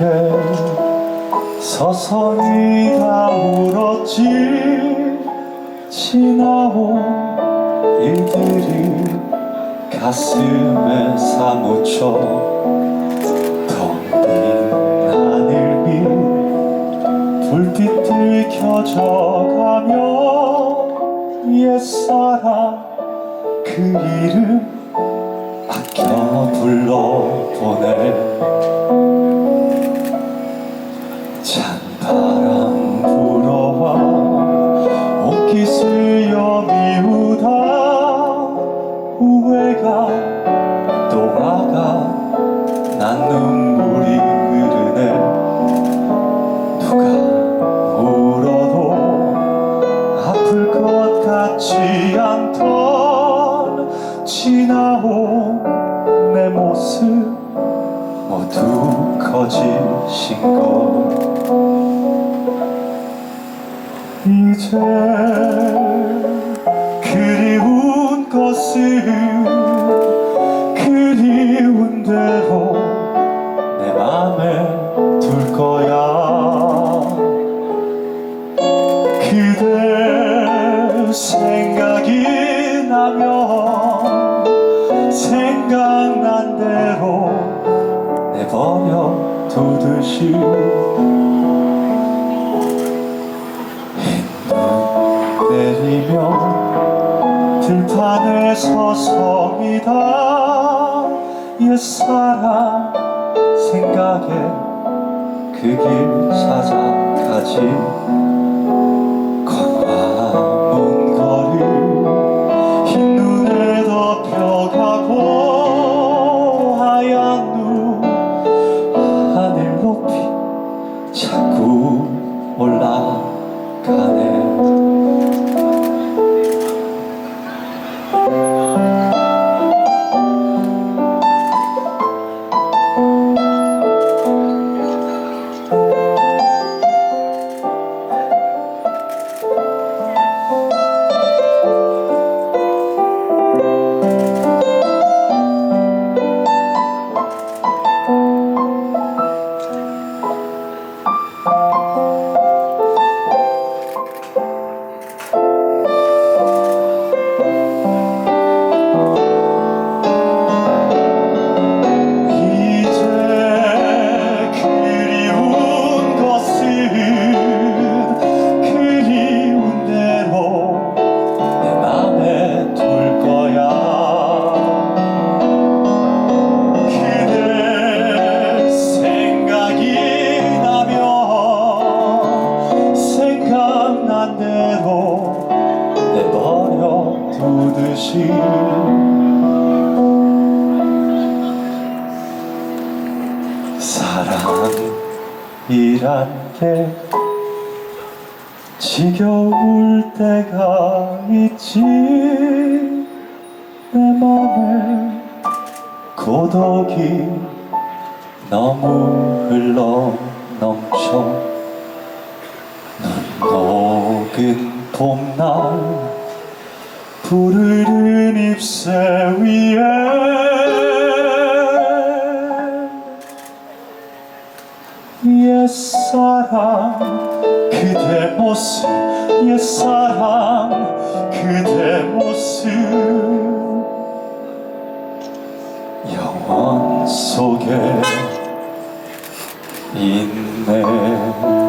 앞에 서서히 다물었지. 지나온 일들이 가슴에 사무쳐 텅빈 하늘 빛 불빛 들켜져가며 옛사랑 그 이름 아껴 불러보네 같지 않던 지나온 내 모습 모두 거짓인 것. 이제 그리운 것을 생각난 대로 내버려 두듯이 내리며 들판에 서성이다. 옛사랑 생각에 그 길 찾아가지 올라가네 사랑이란 게 지겨울 때가 있지. 내 맘에 고독이 너무 흘러 넘쳐. 눈 녹은 봄날 푸르른 잎새 위에 옛사랑 그대 모습 옛사랑 그대 모습. 영원 속에 있네.